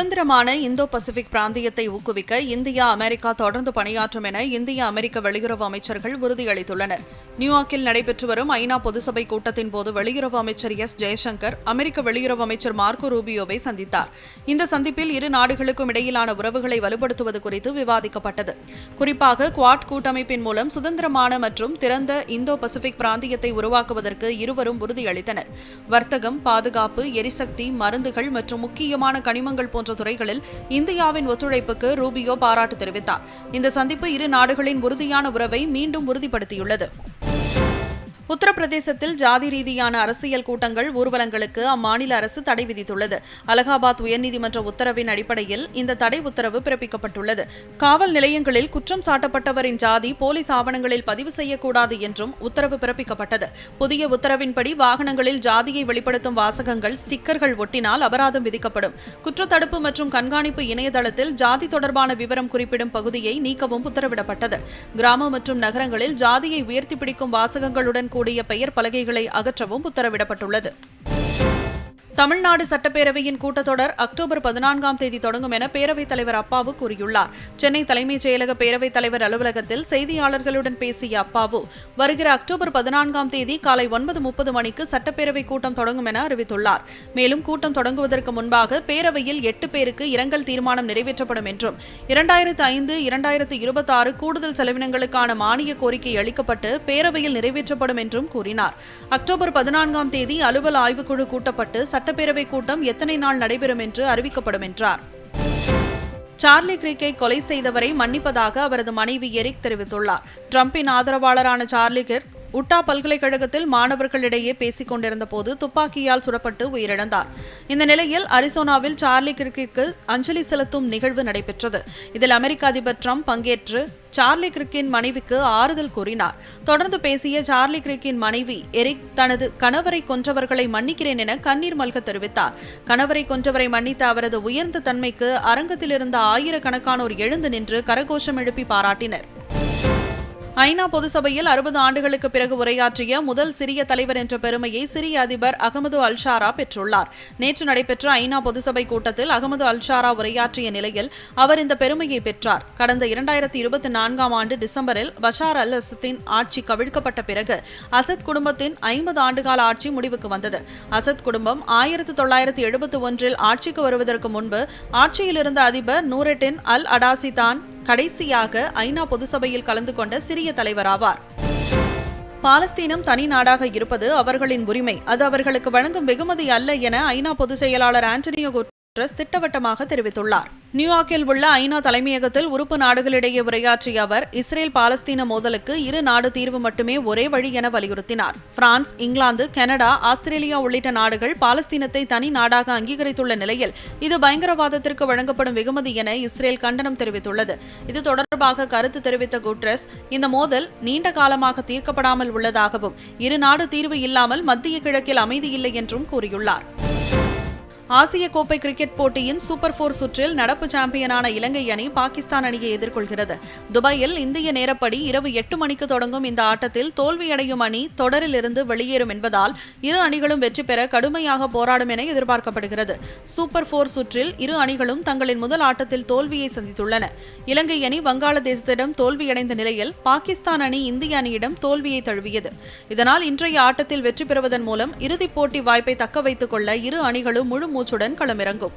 சுதந்திரமான Indo Pacific பிராந்தியத்தை ஊக்குவிக்க இந்தியா அமெரிக்கா தொடர்ந்து பணியாற்றும் என இந்திய அமெரிக்க வெளியுறவு அமைச்சர்கள் உறுதியளித்துள்ளனர். நியூயார்க்கில் நடைபெற்று வரும் ஐநா பொதுசபை கூட்டத்தின் போது வெளியுறவு அமைச்சர் எஸ். ஜெய்சங்கர் அமெரிக்க வெளியுறவு அமைச்சர் மார்க்கோ ரூபியோவை சந்தித்தார். இந்த சந்திப்பில் இரு நாடுகளுக்கும் இடையிலான உறவுகளை வலுப்படுத்துவது குறித்து விவாதிக்கப்பட்டது. குறிப்பாக குவாட் கூட்டமைப்பின் மூலம் சுதந்திரமான மற்றும் திறந்த இந்தோ பசிபிக் பிராந்தியத்தை உருவாக்குவதற்கு இருவரும் உறுதியளித்தனர். வர்த்தகம் பாதுகாப்பு எரிசக்தி மருந்துகள் மற்றும் முக்கியமான கனிமங்கள் போன்ற துறைகளில் இந்தியாவின் ஒத்துழைப்புக்கு ரூபியோ பாராட்டு தெரிவித்தார். இந்த சந்திப்பு இரு நாடுகளின் உறுதியான உறவை மீண்டும் உறுதிப்படுத்தியுள்ளது. உத்தரப்பிரதேசத்தில் ஜாதி ரீதியான அரசியல் கூட்டங்கள் ஊர்வலங்களுக்கு அம்மாநில அரசு தடை விதித்துள்ளது. அலகாபாத் உயர்நீதிமன்ற உத்தரவின் அடிப்படையில் இந்த தடை உத்தரவு பிறப்பிக்கப்பட்டுள்ளது. காவல் நிலையங்களில் குற்றம் சாட்டப்பட்டவரின் ஜாதி போலீஸ் ஆவணங்களில் பதிவு செய்யக்கூடாது என்றும் உத்தரவு பிறப்பிக்கப்பட்டது. புதிய உத்தரவின்படி வாகனங்களில் ஜாதியை வெளிப்படுத்தும் வாசகங்கள் ஸ்டிக்கர்கள் ஒட்டினால் அபராதம் விதிக்கப்படும். குற்றத்தடுப்பு மற்றும் கண்காணிப்பு இணையதளத்தில் ஜாதி தொடர்பான விவரம் குறிப்பிடும் பகுதியை நீக்கவும் உத்தரவிடப்பட்டது. கிராம மற்றும் நகரங்களில் ஜாதியை உயர்த்தி பிடிக்கும் வாசகங்களுடன் கூடிய பெயர் பலகைகளை அகற்றவும் உத்தரவிடப்பட்டுள்ளது. தமிழ்நாடு சட்டப்பேரவையின் கூட்டத்தொடர் அக்டோபர் பதினான்காம் தேதி தொடங்கும் என பேரவைத் தலைவர் அப்பாவு கூறியுள்ளார். சென்னை தலைமைச் செயலக பேரவைத் தலைவர் அலுவலகத்தில் செய்தியாளர்களுடன் பேசிய அப்பாவு வருகிற அக்டோபர் பதினான்காம் தேதி காலை ஒன்பது முப்பது மணிக்கு சட்டப்பேரவை கூட்டம் தொடங்கும் என அறிவித்துள்ளார். மேலும் கூட்டம் தொடங்குவதற்கு முன்பாக பேரவையில் எட்டு பேருக்கு இரங்கல் தீர்மானம் நிறைவேற்றப்படும் என்றும் இரண்டாயிரத்து ஐந்து இரண்டாயிரத்து இருபத்தி ஆறு கூடுதல் செலவினங்களுக்கான மானிய கோரிக்கை அளிக்கப்பட்டு பேரவையில் நிறைவேற்றப்படும் என்றும் கூறினார். அக்டோபர் பதினான்காம் தேதி அலுவல் ஆய்வுக்குழு கூட்டப்பட்டு சட்ட சட்டப்பேரவை கூட்டம் எத்தனை நாள் நடைபெறும் என்று அறிவிக்கப்படும் என்றார். சார்லி கிரிக்கை கொலை செய்தவரை மன்னிப்பதாக அவரது மனைவி எரிக் தெரிவித்துள்ளார். ட்ரம்பின் ஆதரவாளரான சார்லி கிர்க் உட்டா பல்கலைக்கழகத்தில் மாணவர்களிடையே பேசிக் கொண்டிருந்த போது துப்பாக்கியால் சுடப்பட்டு உயிரிழந்தார். இந்த நிலையில் அரிசோனாவில் சார்லி கிர்க்கிற்கு அஞ்சலி செலுத்தும் நிகழ்வு நடைபெற்றது. இதில் அமெரிக்க அதிபர் ட்ரம்ப் பங்கேற்று சார்லி கிரிக்கின் மனைவிக்கு ஆறுதல் கூறினார். தொடர்ந்து பேசிய சார்லி கிரிக்கின் மனைவி எரிக் தனது கணவரை கொன்றவர்களை மன்னிக்கிறேன் என கண்ணீர் மல்க தெரிவித்தார். கணவரை கொன்றவரை மன்னித்த அவரது உயர்ந்த தன்மைக்கு அரங்கத்தில் இருந்த ஆயிரக்கணக்கானோர் எழுந்து நின்று கரகோஷம் எழுப்பி பாராட்டினர். ஐநா பொதுசபையில் அறுபது ஆண்டுகளுக்கு பிறகு உரையாற்றிய முதல் சிரிய தலைவர் என்ற பெருமையை சிரிய அதிபர் அகமது அல்ஷாரா பெற்றுள்ளார். நேற்று நடைபெற்ற ஐநா பொதுசபை கூட்டத்தில் அகமது அல்ஷாரா உரையாற்றிய நிலையில் அவர் இந்த பெருமையை பெற்றார். கடந்த இரண்டாயிரத்தி இருபத்தி நான்காம் ஆண்டு டிசம்பரில் பஷார் அல் அசத்தின் ஆட்சி கவிழ்க்கப்பட்ட பிறகு அசத் குடும்பத்தின் ஐம்பது ஆண்டுகால ஆட்சி முடிவுக்கு வந்தது. அசத் குடும்பம் ஆயிரத்தி தொள்ளாயிரத்தி எழுபத்தி ஒன்றில் ஆட்சிக்கு வருவதற்கு முன்பு ஆட்சியில் இருந்த அதிபர் நூரெட்டின் அல் அடாசி தான் கடைசியாக ஐநா பொதுசபையில் கலந்து கொண்ட சிறிய தலைவராவார். பாலஸ்தீனம் தனி நாடாக இருப்பது அவர்களின் உரிமை. அது அவர்களுக்கு வழங்கும் வெகுமதி அல்ல என ஐநா பொதுச் செயலாளர் ஆண்டனியோ குட்ரஸ் திட்டவட்டமாக தெரிவித்துள்ளார். நியூயார்க்கில் உள்ள ஐநா தலைமையகத்தில் உறுப்பு நாடுகளிடையே உரையாற்றிய அவர் இஸ்ரேல் பாலஸ்தீன மோதலுக்கு இரு நாடு தீர்வு மட்டுமே ஒரே வழி என வலியுறுத்தினார். பிரான்ஸ் இங்கிலாந்து கனடா ஆஸ்திரேலியா உள்ளிட்ட நாடுகள் பாலஸ்தீனத்தை தனி நாடாக அங்கீகரித்துள்ள நிலையில் இது பயங்கரவாதத்திற்கு வழங்கப்படும் வெகுமதி என இஸ்ரேல் கண்டனம் தெரிவித்துள்ளது. இது தொடர்பாக கருத்து தெரிவித்த குட்ரஸ் இந்த மோதல் நீண்ட காலமாக தீர்க்கப்படாமல் உள்ளதாகவும் இரு நாடு தீர்வு இல்லாமல் மத்திய கிழக்கில் அமைதி இல்லை என்றும் கூறியுள்ளார். ஆசிய கோப்பை கிரிக்கெட் போட்டியின் சூப்பர் போர் சுற்றில் நடப்பு சாம்பியனான இலங்கை அணி பாகிஸ்தான் அணியை எதிர்கொள்கிறது. துபாயில் இந்திய நேரப்படி இரவு எட்டு மணிக்கு தொடங்கும் இந்த ஆட்டத்தில் தோல்வியடையும் அணி தொடரில் இருந்து வெளியேறும் என்பதால் இரு அணிகளும் வெற்றி பெற கடுமையாக போராடும் என எதிர்பார்க்கப்படுகிறது. சூப்பர் போர் சுற்றில் இரு அணிகளும் தங்களின் முதல் ஆட்டத்தில் தோல்வியை சந்தித்துள்ளன. இலங்கை அணி வங்காளதேசத்திடம் தோல்வியடைந்த நிலையில் பாகிஸ்தான் அணி இந்திய அணியிடம் தோல்வியை தழுவியது. இதனால் இன்றைய ஆட்டத்தில் வெற்றி பெறுவதன் மூலம் இறுதிப் போட்டி வாய்ப்பை தக்க வைத்துக் கொள்ள இரு அணிகளும் முழு மூச்சுடன் களமிறங்கும்.